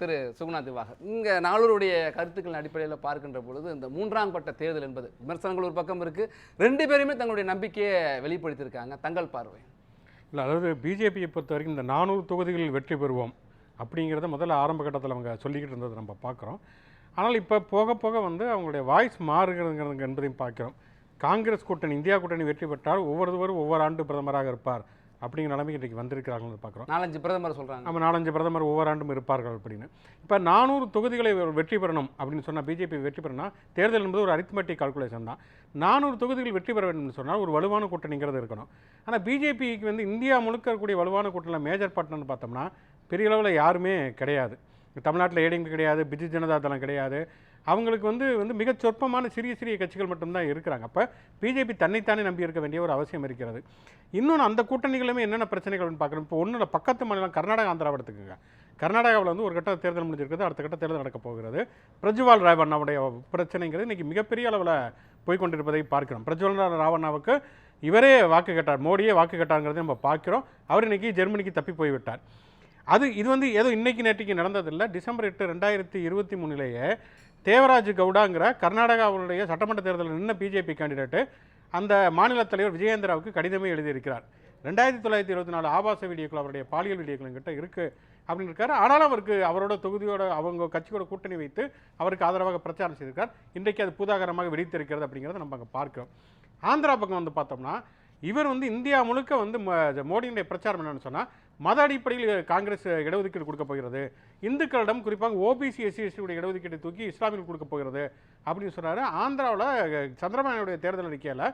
திரு சுகுணா திவாகர். இங்கே நாளூருடைய கருத்துக்களின் அடிப்படையில் பார்க்கின்ற பொழுது இந்த மூன்றாம் பட்ட தேர்தல் என்பது விமர்சனங்கள் ஒரு பக்கம் இருக்குது ரெண்டு பேருமே தங்களுடைய நம்பிக்கையை வெளிப்படுத்தியிருக்காங்க. தங்கள் பார்வை. இல்லை அதாவது பிஜேபியை பொறுத்த வரைக்கும் இந்த நானூறு தொகுதிகளில் வெற்றி பெறுவோம் அப்படிங்கிறத முதல்ல ஆரம்ப கட்டத்தில் அவங்க சொல்லிக்கிட்டு இருந்ததை நம்ம பார்க்குறோம். ஆனால் இப்போ போக போக வந்து அவங்களுடைய வாய்ஸ் மாறுகிறதுங்கிறது என்பதையும் பார்க்கிறோம். காங்கிரஸ் கூட்டணி இந்தியா கூட்டணி வெற்றி பெற்றால் ஒவ்வொருவரும் ஒவ்வொரு ஆண்டு பிரதமராக இருப்பார். அப்படிங்கிற நிலைமைக்கு இன்றைக்கி வந்திருக்கிறாங்கன்னு பார்க்குறோம். நாலஞ்சு பிரதமர் சொல்கிறாங்க நம்ம நாலஞ்சு பிரதமர் ஒவ்வொரு ஆண்டும் இருப்பார்கள் அப்படின்னு. இப்போ நானூறு தொகுதிகளை வெற்றி பெறணும் அப்படின்னு சொன்னால் பிஜேபி வெற்றி பெறணும் தேர்தல் என்பது ஒரு அரித்மெட்டிக் கால்குலேஷன் தான். நானூறு தொகுதிகள் வெற்றி பெற வேண்டும்னு சொன்னால் ஒரு வலுவான கூட்டணிங்கிறது இருக்கணும். ஆனால் பிஜேபிக்கு வந்து இந்தியா முழுக்க இருக்கக்கூடிய வலுவான கூட்டணியில் மேஜர் பார்ட்னர்னு பார்த்தோம்னா பெரிய அளவில் யாருமே கிடையாது. தமிழ்நாட்டில் ஏடிஎம்கே கிடையாது பிஜு ஜனதா தளம் கிடையாது அவங்களுக்கு வந்து வந்து மிக சொற்பமான சிறிய சிறிய கட்சிகள் மட்டும்தான் இருக்கிறாங்க. அப்போ பிஜேபி தன்னைத்தானே நம்பி இருக்க வேண்டிய ஒரு அவசியம் இருக்கிறது. இன்னொன்று அந்த கூட்டணிகளுமே என்னென்ன பிரச்சனைகள்னு பார்க்குறோம் இப்போ ஒன்றும் பக்கத்து மாநிலம் கர்நாடகா ஆந்திராவை எடுத்துக்கோங்க. கர்நாடகாவில் வந்து ஒரு கட்ட தேர்தல் முடிஞ்சிருக்குது அடுத்த கட்ட தேர்தல் நடக்கப் போகிறது. பிரஜ்வால் ராவண்ணாவுடைய பிரச்சனைங்கிறது இன்றைக்கி மிகப்பெரிய அளவில் போய்கொண்டிருப்பதை பார்க்கிறோம். பிரஜ்வால் ராவண்ணாவுக்கு இவரே வாக்கு கேட்டார். மோடியே வாக்கு கேட்டாருங்கிறத நம்ம பார்க்கிறோம். அவர் இன்றைக்கி ஜெர்மனிக்கு தப்பி போய்விட்டார். அது இது வந்து ஏதோ இன்றைக்கி நேற்றுக்கு நடந்ததில்லை. டிசம்பர் எட்டு ரெண்டாயிரத்தி இருபத்தி மூணுலேயே தேவராஜ் கவுடாங்கிற கர்நாடகாவுடைய சட்டமன்ற தேர்தலில் நின்ன பிஜேபி கேண்டிடேட்டு அந்த மாநில தலைவர் விஜயேந்திராவுக்கு கடிதமே எழுதியிருக்கிறார். ரெண்டாயிரத்தி தொள்ளாயிரத்தி இருபத்தி நாலு ஆபாச வீடியோக்கள் அவருடைய பாலியல் வீடியோக்கள் என்கிட்ட இருக்குது அப்படின்னு இருக்காரு. ஆனாலும் அவருக்கு அவரோட தொகுதியோட அவங்க கட்சியோட கூட்டணி வைத்து அவருக்கு ஆதரவாக பிரச்சாரம் செய்திருக்கார். இன்றைக்கு அது பூதாகரமாக வெடித்திருக்கிறது அப்படிங்கிறத நம்ம அங்கே பார்க்கிறோம். ஆந்திரா பக்கம் வந்து பார்த்தோம்னா இவர் வந்து இந்தியா முழுக்க வந்து மோடியினுடைய பிரச்சாரம் என்னென்னு சொன்னால் மத அடிப்படையில் காங்கிரஸ் இடஒதுக்கீடு கொடுக்க போகிறது. இந்துக்களிடம் குறிப்பாக ஓபிசி எஸ்சி எஸ்டியுடைய இடஒதுக்கீட்டை தூக்கி இஸ்லாமியில் கொடுக்க போகிறது அப்படின்னு சொன்னார். ஆந்திராவில் சந்திரபாபுடைய தேர்தல் அறிக்கையில்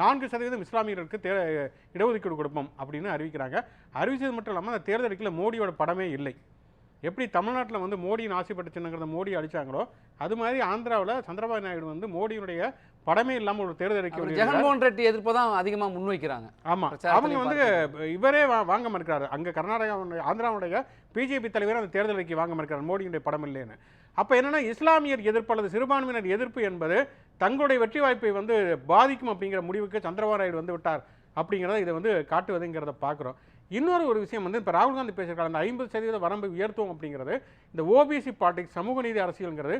நான்கு சதவீதம் இஸ்லாமியர்களுக்கு தே இடஒதுக்கீடு கொடுப்போம் அப்படின்னு அறிவிக்கிறாங்க. அறிவிச்சது மட்டும் இல்லாமல் அந்த தேர்தல் அறிக்கையில் மோடியோட படமே இல்லை. எப்படி தமிழ்நாட்டில் வந்து மோடியின் ஆசைப்பட்ட சின்னங்கிறத மோடி அழிச்சாங்களோ அது மாதிரி ஆந்திராவில் சந்திரபாபு நாயுடு வந்து மோடியினுடைய படமே இல்லாமல் ஒரு தேர்தல் அறிக்கை. ஜெகன்மோகன் ரெட்டி எதிர்ப்பு தான் அதிகமாக முன்வைக்கிறாங்க. ஆமா. பிரச்சாரத்திலையும் அவங்க வந்து இவரே வாங்க மறுக்கிறாரு. அங்க கர்நாடகா ஆந்திராவுடைய பிஜேபி தலைவர் அந்த தேர்தல் அறிக்கை வாங்க மறுக்கிறார். மோடியுடைய படம் இல்லைன்னு. அப்ப என்னன்னா இஸ்லாமியர் எதிர்ப்பு அல்லது சிறுபான்மையினர் எதிர்ப்பு என்பது தங்களுடைய வெற்றி வாய்ப்பை வந்து பாதிக்கும் அப்படிங்கிற முடிவுக்கு சந்திரபாபு நாயுடு வந்து விட்டார் அப்படிங்கிறத இதை வந்து காட்டுவதுங்கிறத பார்க்குறோம் இன்னொரு ஒரு விஷயம் வந்து இப்போ ராகுல் காந்தி பேசியிருக்காங்க அந்த ஐம்பது சதவீத வரம்பை உயர்த்துவோம் அப்படிங்கிறது இந்த ஓபிசி பாலிடிக்ஸ் சமூக நீதி அரசியல்ங்கிறது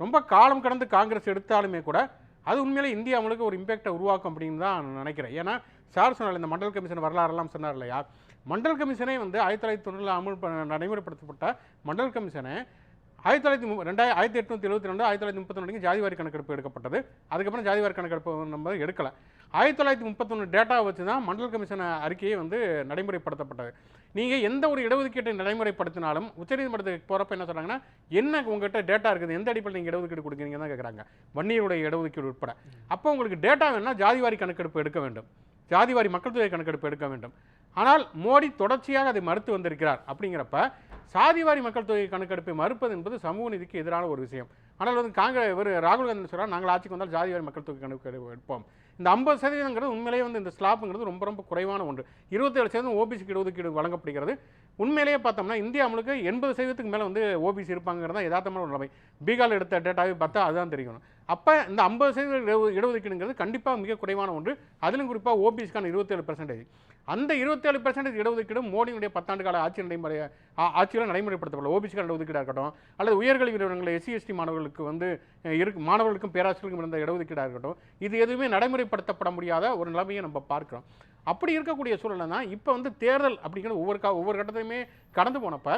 ரொம்ப காலம் கடந்து காங்கிரஸ் எடுத்தாலுமே கூட அது உண்மையிலே இந்தியா முழுக்க ஒரு இம்பேக்டை உருவாக்கும் அப்படின்னு தான் நான் நினைக்கிறேன். ஏன்னா சார் சொன்னார் இந்த மண்டல் கமிஷன் வரலாறெல்லாம் சொன்னார் இல்லையா? மண்டல் கமிஷனே வந்து ஆயிரத்தி தொள்ளாயிரத்தி தொண்ணூறில் அமல் நடைமுறைப்படுத்தப்பட்ட மண்டல் கமிஷனை ஆயிரத்தி தொள்ளாயிரத்தி மு- ரெண்டாயிரம் ஆயிரத்தி எட்நூற்றி எழுபத்தி ரெண்டு ஆயிரத்தி தொள்ளாயிரத்தி முப்பத்தி வரைக்கும் ஜாதிவாரி கணக்கெடுப்பு எடுக்கப்பட்டது. அதுக்கப்புறம் ஜாதிவாரி கணக்கெடுப்பு நம்ம எடுக்கலை. ஆயிரத்தி தொள்ளாயிரத்தி முப்பத்தொன்று டேட்டா வச்சு தான் மண்டல் கமிஷன் அறிக்கையை வந்து நடைமுறைப்படுத்தப்பட்டது. நீங்கள் எந்த ஒரு இடஒதுக்கீட்டை நடைமுறைப்படுத்தினாலும் உச்சநீதிமன்றத்துக்கு போகிறப்ப என்ன சொல்கிறாங்கன்னா என்ன உங்கள்கிட்ட டேட்டா இருக்குது எந்த அடிப்படையில் நீங்கள் இடஒதுக்கீடு கொடுக்குறீங்க தான் கேட்குறாங்க வன்னியருடைய இடஒதுக்கீடு உட்பட. அப்போ உங்களுக்கு டேட்டா வேணும்னா ஜாதிவாரி கணக்கெடுப்பு எடுக்க வேண்டும். ஜாதிவாரி மக்கள் தொகை கணக்கெடுப்பு எடுக்க வேண்டும். ஆனால் மோடி தொடர்ச்சியாக அதை மறுத்து வந்திருக்கிறார் அப்படிங்கிறப்ப சாதிவாரி மக்கள் தொகை கணக்கெடுப்பை மறுப்பது என்பது சமூக நீதிக்கு எதிரான ஒரு விஷயம். ஆனால் வந்து காங்கிரஸ் இவர் ராகுல் காந்தி சொல்கிறார் நாங்கள் ஆட்சிக்கு வந்தால் ஜாதிவாரி மக்கள் தொகை கணக்கெடுப்பு எடுப்போம். இந்த ஐம்பது சதவீதங்கிறது உண்மையிலேயே வந்து இந்த ஸ்லாப்புங்கிறது ரொம்ப ரொம்ப குறைவான ஒன்று. இருபத்தேழு சதவீதம் ஓபிசிக்கு இடஒதுக்கீடு வழங்கப்படுகிறது. உண்மையிலேயே பார்த்தோம்னா இந்தியா முழுக்க எண்பது சதவீதத்துக்கு மேலே வந்து ஓபிசி இருப்பாங்கிறது தான் யதார்த்தமான நிலைமை. பீகார் எடுத்த டேட்டாவை பார்த்தா அதுதான் தெரியணும் அப்போ இந்த ஐம்பது சதவீத இட- இடஒதுக்கீடுங்கிறது கண்டிப்பாக மிக குறைவான ஒன்று. அதிலும் குறிப்பாக ஓபிஎஸ்க்கான இருபத்தேழு பர்சன்டேஜ் அந்த இருபத்தேழு பர்சன்டேஜ் இடஒதுக்கீடு மோடியுடைய பத்தாண்டு கால ஆட்சி நடைமுறை ஆட்சியில் நடைமுறைப்படுத்தப்படல. ஓபிசிக்கான இடஒதுக்கீடாக இருக்கட்டும் அல்லது உயர்கல்வி நிறுவனங்களில் எஸ்சி எஸ்டி மாணவர்களுக்கு வந்து இருக்கு மாணவர்களுக்கும் பேராசிரியர்களுக்கும் இருந்த இடஒதுக்கீடாக இருக்கட்டும் இது எதுவுமே நடைமுறைப்படுத்தப்பட முடியாத ஒரு நிலைமையை நம்ம பார்க்குறோம். அப்படி இருக்கக்கூடிய சூழலை தான் இப்போ வந்து தேர்தல் அப்படிங்கிற ஒவ்வொரு கா ஒவ்வொரு கட்டத்தையுமே கடந்து போனப்போ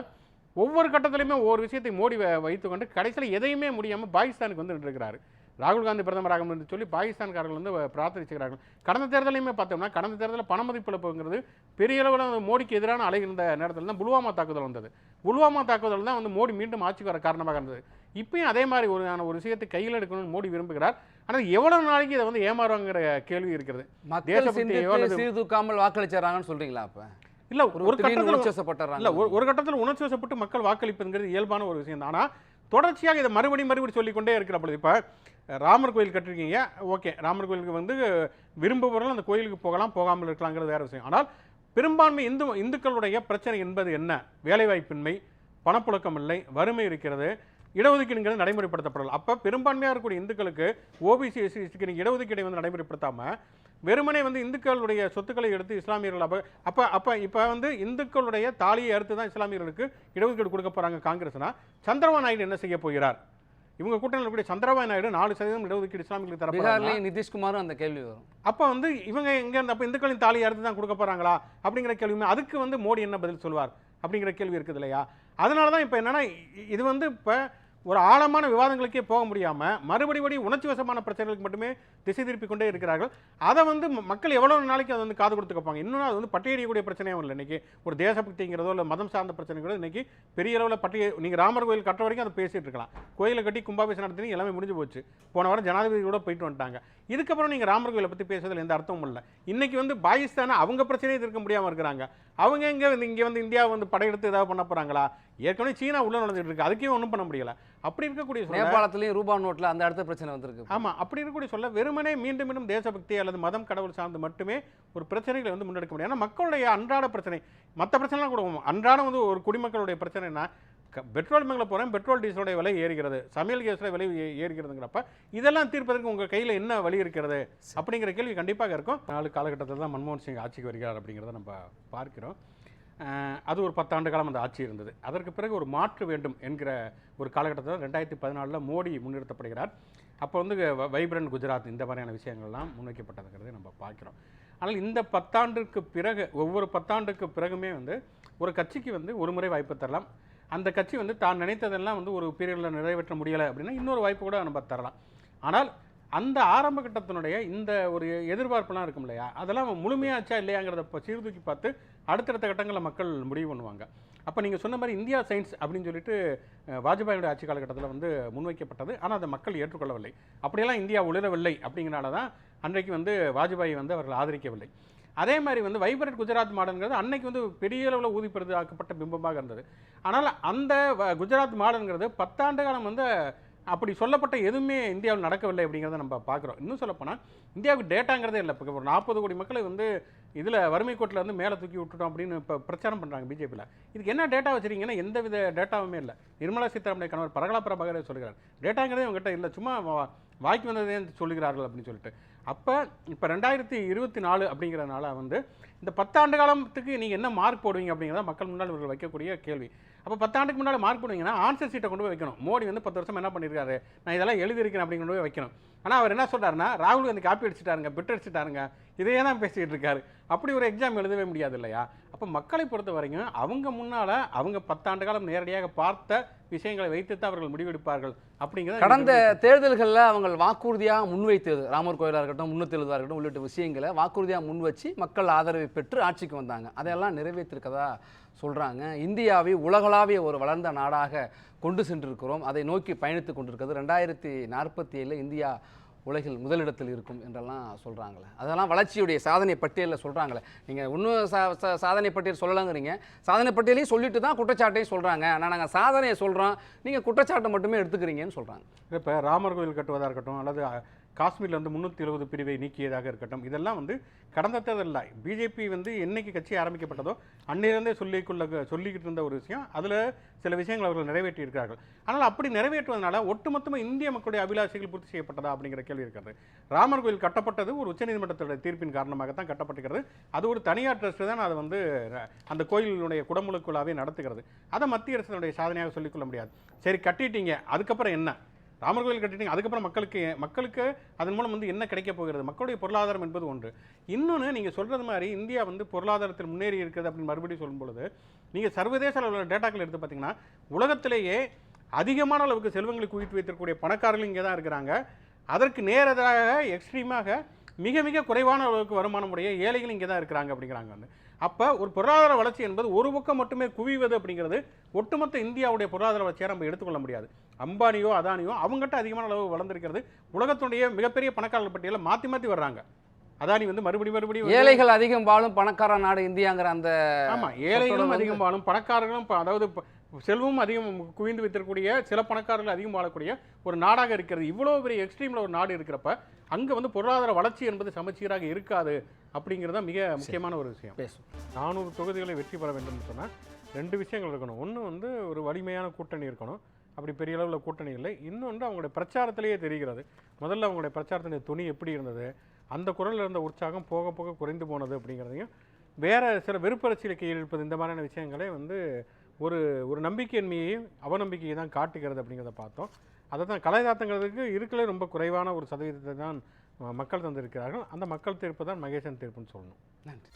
ஒவ்வொரு கட்டத்திலையுமே ஒவ்வொரு விஷயத்தை மோடி வைத்துக்கொண்டு கடைசியில் எதையுமே முடியாமல் பாகிஸ்தானுக்கு வந்து நின்றுக்கிறாரு ராகுல் காந்தி பிரதமராக என்று சொல்லி பாகிஸ்தான்காரர்கள் வந்து பிரார்த்தனை கடந்த தேர்தலையுமே பார்த்தோம்னா கடந்த தேர்தலில் பண மதிப்பிழப்புங்கிறது பெரிய அளவில் மோடிக்கு எதிரான அலை இருந்த நேரத்தில் தான் புல்வாமா தாக்குதல் வந்தது. புல்வாமா தாக்குதல் தான் வந்து மோடி மீண்டும் ஆட்சிக்கு வர காரணமாக இருந்தது. இப்பயும் அதே மாதிரி ஒரு ஒரு விஷயத்தை கையில் எடுக்கணும்னு மோடி விரும்புகிறார். ஆனால் எவ்வளவு நாளைக்கு இதை வந்து ஏமாறுவாங்கிற கேள்வி இருக்கிறது. அல்லது- சீர்தூக்காமல் வாக்களிச்சாராங்கன்னு சொல்றீங்களா அப்ப? இல்ல ஒரு கட்டத்தில் உணர்ச்சிவசப்பட்டுறாங்க. இல்ல ஒரு கட்டத்தில் உணர்ச்சி வசப்பட்டு மக்கள் வாக்களிப்பதுங்கிறது இயல்பான ஒரு விஷயம் தான் ஆனால் தொடர்ச்சியாக இதை மறுபடியும் மறுபடியும் சொல்லிக்கொண்டே இருக்கிற பொழுது இப்போ ராமர் கோயில் கட்டிருக்கீங்க ஓகே ராமர் கோயிலுக்கு வந்து விரும்புபவர்கள் அந்த கோயிலுக்கு போகலாம் போகாமல் இருக்கலாங்கிறது வேற விஷயம். ஆனால் பெரும்பான்மை இந்து இந்துக்களுடைய பிரச்சனை என்பது என்ன? வேலைவாய்ப்பின்மை பணப்புழக்கம் இல்லை வறுமை இருக்கிறது இடஒதுக்கீடுங்கிறது நடைமுறைப்படுத்தப்படலாம் அப்போ பெரும்பான்மையாக இருக்கக்கூடிய இந்துக்களுக்கு ஓபிசி எஸ்சி எஸ்டிக்கு இடஒதுக்கீடை வந்து நடைமுறைப்படுத்தாமல் வெறுமனே வந்து இந்துக்களுடைய சொத்துக்களை எடுத்து இஸ்லாமியர்கள் அப்ப அப்ப அப்ப இப்ப வந்து இந்துக்களுடைய தாலியை அறுத்து தான் இஸ்லாமியர்களுக்கு இடஒதுக்கீடு கொடுக்க போறாங்க காங்கிரஸ்னா சந்திரபாபு நாயுடு என்ன செய்ய போகிறார்? இவங்க கூட்டணியில் இருக்கக்கூடிய சந்திரபாபு நாயுடு நாலு சதவீதம் இடஒதுக்கீடு இஸ்லாமியர்களுக்கு பீகார்லேயும் நிதிஷ்குமாரும் அந்த கேள்வி வரும். அப்போ வந்து இவங்க எங்க இருந்து அப்போ இந்துக்களின் தாலியை அறுத்து தான் கொடுக்க போறாங்களா? அப்படிங்கிற கேள்வி அதுக்கு வந்து மோடி என்ன பதில் சொல்வார்? அப்படிங்கிற கேள்வி இருக்குது இல்லையா? அதனால தான் இப்போ என்னன்னா இது வந்து இப்போ ஒரு ஆழமான விவாதங்களுக்கே போக முடியாமல் மறுபடி உணர்ச்சி வசமான பிரச்சனைகளுக்கு மட்டுமே திசை திருப்பி கொண்டே இருக்கிறார்கள். அதை வந்து மக்கள் எவ்வளோ நாளைக்கு அதை வந்து காது கொடுத்து கேட்பாங்க இன்னும் அது வந்து பட்டியடிக்கக்கூடிய பிரச்சனையும் இல்லை இன்றைக்கி ஒரு தேசபக்திங்கிறதோ இல்லை மதம் சார்ந்த பிரச்சனைகளோ இன்றைக்கி பெரிய அளவில் பட்டிய நீங்கள் ராமர் கோயில் கட்டுற வரைக்கும் அதை பேசிகிட்டு இருக்கலாம். கோயிலை கட்டி கும்பாபிஷேகம் நடத்தி எல்லாமே முடிஞ்சு போச்சு. போன வாரம் ஜனாதிபதி கூட போயிட்டு வந்துட்டாங்க. இதுக்கப்புறம் நீங்கள் ராமர் கோயிலை பற்றி பேசுறதுல எந்த அர்த்தமும் இல்லை. இன்னைக்கு வந்து பாகிஸ்தானை அவங்க பிரச்சனையை தீர்க்க முடியாமல் இருக்கிறாங்க. அவங்க எங்கே வந்து இங்கே வந்து இந்தியா வந்து படையெடுத்து ஏதாவது பண்ண போகிறாங்களா ஏற்கனவே சீனா உள்ள நுழைஞ்சிட்டு இருக்கு. அதுக்கே ஒன்றும் பண்ண முடியல. அப்படி இருக்கக்கூடிய நேபாளத்துலேயும் ரூபா நோட்டில் அந்த அடுத்த பிரச்சனை வந்திருக்கு. ஆமா அப்படி இருக்கக்கூடிய சொல்ல வெறுமனே மீண்டும் மீண்டும் தேசபக்தி அல்லது மதம் கடவுள் சார்ந்து மட்டுமே ஒரு பிரச்சனைகளை வந்து முன்னெடுக்க முடியும். ஏன்னா மக்களுடைய அன்றாட பிரச்சனை மற்ற பிரச்சனைலாம் கூட அன்றாடம் வந்து ஒரு குடிமக்களுடைய பிரச்சனைனா பெட்ரோல் பங்கில் போகிறேன் பெட்ரோல் டீசலுடைய விலை ஏறுகிறது. சமையல் கேஸுடைய விலை ஏறுகிறதுங்கிறப்ப இதெல்லாம் தீர்ப்பதற்கு உங்கள் கையில் என்ன வழி இருக்கிறது? அப்படிங்கிற கேள்வி கண்டிப்பாக இருக்கும். நாலு காலகட்டத்தில் தான் மன்மோகன் சிங் ஆட்சிக்கு வருகிறார் அப்படிங்கிறத நம்ம பார்க்கிறோம். அது ஒரு பத்தாண்டு காலம் அந்த ஆட்சி இருந்தது. அதற்கு பிறகு ஒரு மாற்று வேண்டும் என்கிற ஒரு காலகட்டத்தில் ரெண்டாயிரத்தி பதினாலில் மோடி முன்னிறுத்தப்படுகிறார். அப்போ வந்து வ- வைப்ரண்ட் குஜராத் இந்த மாதிரியான விஷயங்கள்லாம் முன்வைக்கப்பட்டதுங்கிறத நம்ம பார்க்கிறோம். ஆனால் இந்த பத்தாண்டுக்கு பிறகு ஒவ்வொரு பத்தாண்டுக்கு பிறகுமே வந்து ஒரு கட்சிக்கு வந்து ஒரு முறை வாய்ப்பு தரலாம். அந்த கட்சி வந்து தான் நினைத்ததெல்லாம் வந்து ஒரு பீரியடில் நிறைவேற்ற முடியலை அப்படின்னா இன்னொரு வாய்ப்பு கூட நம்ம தரலாம். ஆனால் அந்த ஆரம்ப கட்டத்தினுடைய இந்த ஒரு எதிர்பார்ப்புலாம் இருக்கும் இல்லையா? அதெல்லாம் முழுமையாச்சா இல்லையாங்கிறத இப்போ சீர்தூக்கி பார்த்து அடுத்தடுத்த கட்டங்களில் மக்கள் முடிவு பண்ணுவாங்க. அப்போ நீங்கள் சொன்ன மாதிரி இந்தியா சயின்ஸ் அப்படின்னு சொல்லிட்டு வாஜ்பாயோட ஆட்சி காலகட்டத்தில் வந்து முன்வைக்கப்பட்டது. ஆனால் அதை மக்கள் ஏற்றுக்கொள்ளவில்லை. அப்படியெல்லாம் இந்தியா உளிரவில்லை அப்படிங்கிறனால தான் அன்றைக்கு வந்து வாஜ்பாய் வந்து அவர்கள் ஆதரிக்கவில்லை. அதே மாதிரி வந்து வைப்ரண்ட் குஜராத் மாடல்ங்கிறது அன்னைக்கு வந்து பெரிய அளவில் ஊதிப்படுது ஆக்கப்பட்ட பிம்பமாக இருந்தது. ஆனால் அந்த வ- குஜராத் மாடல்ங்கிறது பத்தாண்டு காலம் வந்து அப்படி சொல்லப்பட்ட எதுவுமே இந்தியாவில் நடக்கவில்லை அப்படிங்கிறத நம்ம பார்க்குறோம். இன்னும் சொல்லப்போனால் இந்தியாவுக்கு டேட்டாங்கிறதே இல்லை. இப்போ ஒரு நாற்பது கோடி மக்களை வந்து இதில் வறுமை கோட்டில் வந்து மேலே தூக்கி விட்டுட்டோம் அப்படின்னு இப்போ பிரச்சாரம் பண்ணுறாங்க பிஜேபியில். இதுக்கு என்ன டேட்டா வச்சிருக்கீங்கன்னா எந்த வித டேட்டாவுமே இல்லை. நிர்மலா சீதாராமனை கணவர் பரகலா பிரபாகரே சொல்கிறார். டேட்டாங்கிறதே உங்ககிட்ட இல்லை. சும்மா வாய்க்கு வந்ததே சொல்லுகிறார்கள் அப்படின்னு சொல்லிட்டு. அப்போ இப்போ ரெண்டாயிரத்தி இருபத்தி நாலு அப்படிங்கிறதுனால வந்து இந்த பத்தாண்டு காலத்துக்கு நீங்கள் என்ன மார்க் போடுவீங்க அப்படிங்கிறத மக்கள் முன்னால் இவர்கள் வைக்கக்கூடிய கேள்வி. அப்போ பத்தாண்டுக்கு முன்னால் மார்க் போடுவீங்கன்னா ஆன்சர் சீட்டை கொண்டு போய் வைக்கணும். மோடி வந்து பத்து வருஷம் என்ன பண்ணியிருக்காரு நான் இதெல்லாம் எழுதியிருக்கேன் அப்படிங்கிற போய் வைக்கணும். ஆனால் அவர் என்ன சொல்கிறாருன்னா ராகுல் காந்தி காப்பி அடிச்சிட்டாருங்க பிட் அடிச்சிட்டாருங்க. இதையே தான் பேசிக்கிட்டு இருக்காரு அப்படி ஒரு எக்ஸாம் எழுதவே முடியாது இல்லையா அப்போ மக்களை பொறுத்த வரைக்கும் அவங்க முன்னால் அவங்க பத்தாண்டு காலம் நேரடியாக பார்த்த விஷயங்களை வைத்து தான் அவர்கள் முடிவெடுப்பார்கள் அப்படிங்கிறத கடந்த தேர்தல்களில் அவங்க வாக்குறுதியாக முன்வைத்தது. ராமர் கோயிலாக இருக்கட்டும் முன்னூற்றி இருக்கட்டும் உள்ளிட்ட விஷயங்களை வாக்குறுதியாக முன் வச்சு மக்கள் ஆதரவை பெற்று ஆட்சிக்கு வந்தாங்க. அதையெல்லாம் நிறைவேற்றிருக்கதா சொல்கிறாங்க இந்தியாவை உலகளாவிய ஒரு வளர்ந்த நாடாக கொண்டு சென்றிருக்கிறோம். அதை நோக்கி பயணித்து கொண்டிருக்கிறது. ரெண்டாயிரத்தி நாற்பத்தி ஏழில் இந்தியா உலகில் முதலிடத்தில் இருக்கும் என்றெல்லாம் சொல்கிறாங்களே அதெல்லாம் வளர்ச்சியுடைய சாதனை பட்டியலில் சொல்கிறாங்களே நீங்கள் இன்னும் சா சா- சாதனை பட்டியல் சொல்லலாங்கிறீங்க. சாதனை பட்டியலையும் சொல்லிட்டு தான் குற்றச்சாட்டையும் சொல்கிறாங்க ஆனால் நாங்கள் சாதனையை சொல்கிறோம் நீங்கள் குற்றச்சாட்டை மட்டுமே எடுத்துக்கிறீங்கன்னு சொல்கிறாங்க இப்போ ராமர் கோயில் கட்டுவதாக இருக்கட்டும் அல்லது காஷ்மீரில் வந்து முந்நூற்றி எழுபது பிரிவை நீக்கியதாக இருக்கட்டும். இதெல்லாம் வந்து கடந்த தேர்தலில் பிஜேபி வந்து என்னைக்கு கட்சி ஆரம்பிக்கப்பட்டதோ அன்னிலிருந்தே சொல்லிக்கொள்ள சொல்லிக்கிட்டு இருந்த ஒரு விஷயம். அதில் சில விஷயங்கள் அவர்கள் நிறைவேற்றி இருக்கிறார்கள் ஆனால் அப்படி நிறைவேற்றுவதனால ஒட்டுமொத்தமாக இந்திய மக்களுடைய அபிலாஷைகள் பூர்த்தி செய்யப்பட்டதா அப்படிங்கிற கேள்வி இருக்கிறது. ராமர் கோயில் கட்டப்பட்டது ஒரு உச்சநீதிமன்றத்தோட தீர்ப்பின் காரணமாகத்தான் கட்டப்பட்டிருக்கிறது. அது ஒரு தனியார் ட்ரஸ்ட் தான் அதை வந்து அந்த கோயிலுடைய குடமுழுக்குழாவே நடத்துகிறது. அதை மத்திய அரசினுடைய சாதனையாக சொல்லிக்கொள்ள முடியாது. சரி கட்டிட்டீங்க. அதுக்கப்புறம் என்ன? ராமர் கோயில் கட்டிட்டீங்க அதுக்கப்புறம் மக்களுக்கு மக்களுக்கு அதன் மூலம் வந்து என்ன கிடைக்க போகிறது? மக்களுடைய பொருளாதாரம் என்பது ஒன்று. இன்னொன்று நீங்கள் சொல்கிறது மாதிரி இந்தியா வந்து பொருளாதாரத்தில் முன்னேறி இருக்கிறது அப்படின்னு மறுபடியும் சொல்லும் பொழுது நீங்கள் சர்வதேச அளவில் டேட்டாக்கள் எடுத்து பார்த்தீங்கன்னா உலகத்திலேயே அதிகமான அளவுக்கு செல்வங்களை குவித்து வைத்திருக்கக்கூடிய பணக்காரர்கள் இங்கே தான் இருக்கிறாங்க. அதற்கு நேரதாக எக்ஸ்ட்ரீமாக மிக மிக குறைவான அளவுக்கு வருமானமுடைய ஏழைகள் இங்கே தான் இருக்கிறாங்க அப்படிங்கிறாங்க வந்து. அப்போ ஒரு பொருளாதார வளர்ச்சி என்பது ஒரு பக்கம் மட்டுமே குவிவது அப்படிங்கிறது ஒட்டுமொத்த இந்தியாவுடைய பொருளாதார வளர்ச்சியை நம்ம எடுத்துக்கொள்ள முடியாது. அம்பானியோ அதானியோ அவங்ககிட்ட அதிகமான அளவு வளர்ந்திருக்கிறது. உலகத்துடைய மிகப்பெரிய பணக்காரர்கள் பட்டியலில் மாற்றி மாற்றி வர்றாங்க. அதானி வந்து மறுபடியும் மறுபடியும் ஏழைகள் அதிகம் வாழும் பணக்கார நாடு இந்தியாங்கிற அந்த ஆமா ஏழைகளும் அதிகம் வாழும் பணக்காரர்களும் அதாவது செல்வமும் அதிகம் குவிந்து வைத்திருக்கக்கூடிய சில பணக்காரர்கள் அதிகம் வாழக்கூடிய ஒரு நாடாக இருக்கிறது. இவ்வளோ பெரிய எக்ஸ்ட்ரீமில் ஒரு நாடு இருக்கிறப்ப அங்கே வந்து பொருளாதார வளர்ச்சி என்பது சமச்சீராக இருக்காது அப்படிங்கிறது தான் மிக முக்கியமான ஒரு விஷயம். பேசும் நானூறு தொகுதிகளை வெற்றி பெற வேண்டும்னு சொன்னால் ரெண்டு விஷயங்கள் இருக்கணும். ஒன்று வந்து ஒரு வலிமையான கூட்டணி இருக்கணும். அப்படி பெரிய அளவில் கூட்டணி இல்லை. இன்னொன்று அவங்களுடைய பிரச்சாரத்திலேயே தெரிகிறது. முதல்ல அவங்களுடைய பிரச்சாரத்தினுடைய துணி எப்படி இருந்தது? அந்த குரலில் இருந்த உற்சாகம் போக போக குறைந்து போனது அப்படிங்கிறதையும் வேற சில வெறுப்பரசியலுக்கு ஈடுபது இந்த மாதிரியான விஷயங்களே வந்து ஒரு ஒரு நம்பிக்கையின்மையையும் அவநம்பிக்கையை தான் காட்டுகிறது அப்படிங்கிறத பார்த்தோம். அதை தான் கலைதாத்தங்கிறதுக்கு இருக்கலே ரொம்ப குறைவான ஒரு சதவீதத்தை தான் மக்கள் தந்திருக்கிறார்கள். அந்த மக்கள் தீர்ப்பு தான் மகேசன் தீர்ப்புன்னு சொல்லணும். நன்றி.